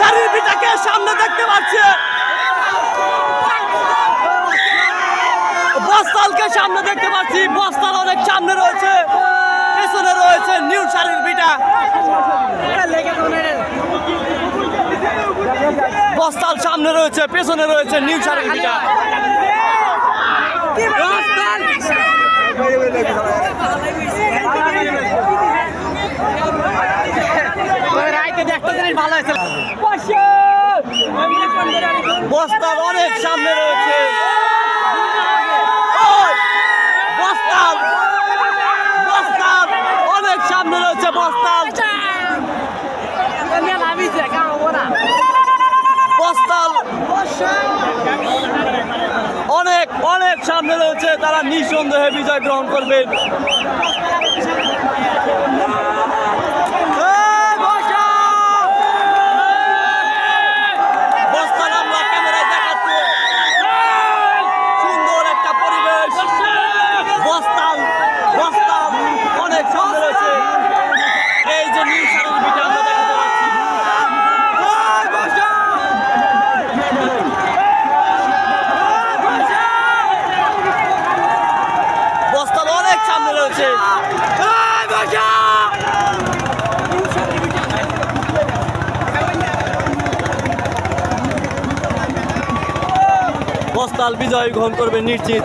শাড়ির পিঠাকে সামনে দেখতে পাচ্ছে। বস্তালকে সামনে দেখতে পাচ্ছি। বস্তাল অনেক সামনে রয়েছে। পেছনে রয়েছে নিউ শাড়ির পিঠা। বস্তাল সামনে রয়েছে পেছনে রয়েছে নিউ শাড়ির পিঠা। বস্তাল অনেক সামনে রয়েছে। অনেক সামনে রয়েছে বস্তাল। অনেক অনেক সামনে রয়েছে। তারা নিঃসন্দেহে বিজয় গ্রহণ করবেন এই বসা! বস্তাল আমরা ক্যামেরায় দেখাচ্ছি সুন্দর একটা পরিবেশ বস্তাল বস্তাল অনেক সামনে রয়েছে এই যে নিউ শাড়ির পিঠা আমরা দেখাতে পাচ্ছি এই বসা! বস্তাল অনেক বসা! বস্তাল বিজয় গ্রহণ করবে নিশ্চিত